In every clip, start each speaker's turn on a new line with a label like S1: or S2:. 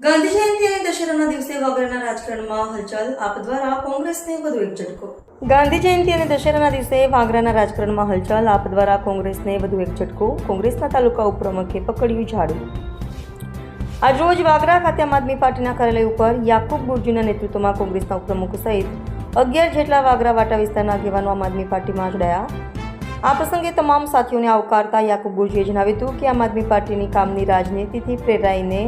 S1: ગાંધી જયંતિ અને દશેરાના દિવસે વાગરાના રાજકારણમાં હલચલ, આપ દ્વારા કોંગ્રેસને વધુ એક ઝટકો. ગાંધી જયંતિ અને દશેરાના દિવસે વાગરાના રાજકારણમાં હલચલ, આપ દ્વારા કોંગ્રેસને વધુ એક ઝટકો. કોંગ્રેસના તાલુકા ઉપપ્રમુખે પકડ્યું ઝાડુ. આજરોજ વાગરા ખાતે આમ આદમી પાર્ટીના કાર્યાલય ઉપર યાકુબ બુર્જીના નેતૃત્વમાં કોંગ્રેસના ઉપપ્રમુખ સહિત અગિયાર જેટલા વાગરા વાટા વિસ્તારના આગેવાનો આમ આદમી પાર્ટીમાં જોડાયા. આ પ્રસંગે તમામ સાથીઓને આવકારતા યાકુબ બુર્જીએ જણાવ્યું હતું કે આમ આદમી પાર્ટીની કામની રાજનીતિથી પ્રેરાઈને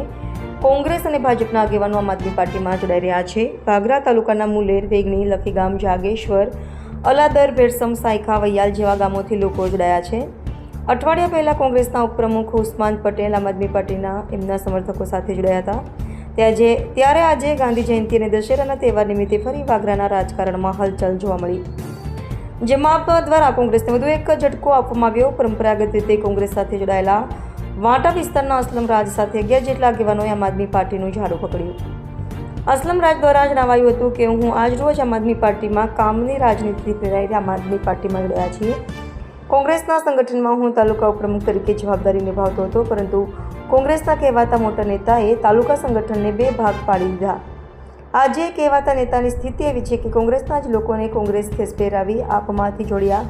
S1: કોંગ્રેસ અને ભાજપના આગેવાનો આમ આદમી પાર્ટીમાં જોડાઈ રહ્યા છે. ભાગરા તાલુકાના મુલેર વેગની લખીગામ, જાગેશ્વર, અલાદર, ભેરસમ, સાયખા, વૈયાલ જેવા ગામોથી લોકો જોડાયા છે. અઠવાડિયા પહેલાં કોંગ્રેસના ઉપપ્રમુખ ઉસ્માન પટેલ આમ આદમી પાર્ટીના એમના સમર્થકો સાથે જોડાયા હતા. ત્યારે ત્યારે આજે ગાંધી જયંતિ અને દશેરાના તહેવાર નિમિત્તે ફરી વાગરાના રાજકારણમાં હલચલ જોવા મળી. જેમાં દ્વારા કોંગ્રેસને વધુ એક ઝટકો આપવામાં આવ્યો. પરંપરાગત રીતે કોંગ્રેસ સાથે જોડાયેલા વાંટા વિસ્તારના અસલમ રાજ સાથે અગિયાર જેટલા આગેવાનોએ આમ આદમી પાર્ટીનું ઝાડુ પકડ્યું. અસલમ રાજ દ્વારા જણાવાયું હતું કે હું આજરોજ આમ આદમી પાર્ટીમાં કામની રાજનીતિથી પ્રેરાઈને આમ આદમી પાર્ટીમાં જોડાયા છીએ. કોંગ્રેસના સંગઠનમાં હું તાલુકા ઉપપ્રમુખ તરીકે જવાબદારી નિભાવતો હતો, પરંતુ કોંગ્રેસના કહેવાતા મોટા નેતાએ તાલુકા સંગઠનને બે ભાગ પાડી દીધા. આજે કહેવાતા નેતાની સ્થિતિ એવી છે કે કોંગ્રેસના જ લોકોને કોંગ્રેસ ખેસપેરાવી આપમાંથી જોડ્યા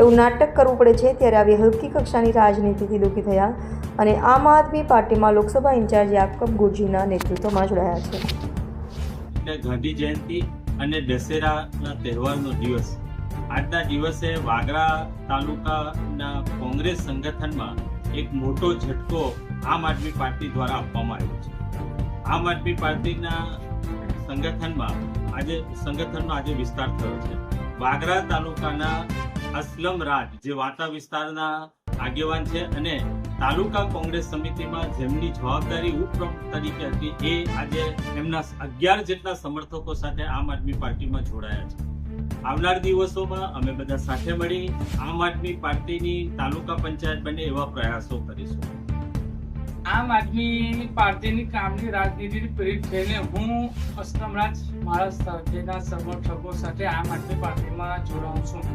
S1: એવું નાટક કરવું પડે છે ત્યારે આવી હલકી કક્ષાની રાજનીતિથી દુઃખી થયા અને આમ આદમી પાર્ટીમાં લોકસભા ઇન્ચાર્જ યાકબ ગુરજીના નેતૃત્વમાં જોડાયા છે.
S2: ગાંધી જયંતિ અને દશેરાના તહેવારનો દિવસ. આજના દિવસે વાગરા તાલુકાના કોંગ્રેસ સંગઠનમાં એક મોટો ઝટકો આમ આદમી પાર્ટી દ્વારા આપવામાં આવ્યો છે. આમ આદમી પાર્ટીના સંગઠનમાં આજે, સંગઠનનો આજે વિસ્તાર થયો છે. વાગરા તાલુકાના અસલમ રાજ, જે વાટા વિસ્તારના આગેવાન છે અને તાલુકા કોંગ્રેસ સમિતિમાં જેમની જવાબદારી ઉપપ્રમુખ તરીકે હતી, એ આજે એમના અગિયાર જેટલા સમર્થકો સાથે આમ આદમી પાર્ટીમાં જોડાયા છે. આવનાર દિવસોમાં અમે બધા સાથે મળી આમ આદમી પાર્ટીની તાલુકા પંચાયત બને એવા પ્રયાસો કરીશું.
S3: આમ આદમી પાર્ટીની કામની રાજનીતિથી પ્રેરિત થઈને હું અસ્તમરાજ મારા સાથેના સમર્થકો સાથે આમ આદમી પાર્ટીમાં જોડાઉં છું.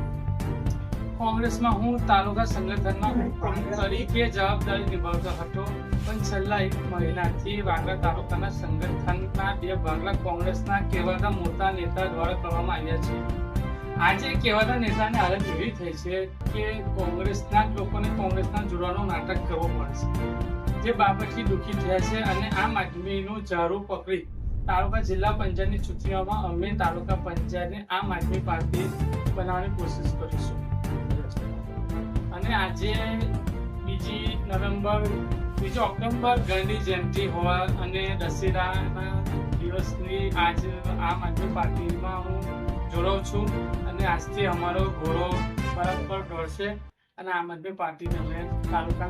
S3: કોંગ્રેસમાં હું, તાલુકા સંગઠનમાં પ્રમુખ તરીકે જવાબદારી નિભાવતો હતો. પણ છેલ્લા એક મહિનાથી વાગરા તાલુકાના સંગઠનના બે ભાગલા કોંગ્રેસના કહેવાતા મોટા નેતા દ્વારા કરવામાં આવ્યા છે. આજે કહેવાતા નેતાને હાલત એવી થઈ છે કે કોંગ્રેસના લોકોને કોંગ્રેસના જોડવાનો નાટક કરવો પડશે. જે બાબતથી દુઃખી થયા છે અને આમ આદમીનું ઝાડુ પકડી તાલુકા જિલ્લા પંચાયતની ચૂંટણીઓમાં અમે તાલુકા પંચાયતને આમ આદમી પાર્ટી બનાવવાની કોશિશ કરીશું. અને આજે બીજી નવેમ્બર, બીજો ઓક્ટોબર ગાંધી જયંતિ હોવા અને દશેરાના દિવસની આજ આમ આદમી પાર્ટીમાં હું જોડાઉં છું અને આજથી અમારો ઘોડો બરાબર દોડશે અને આમ આદમી પાર્ટીને અમે તાલુકા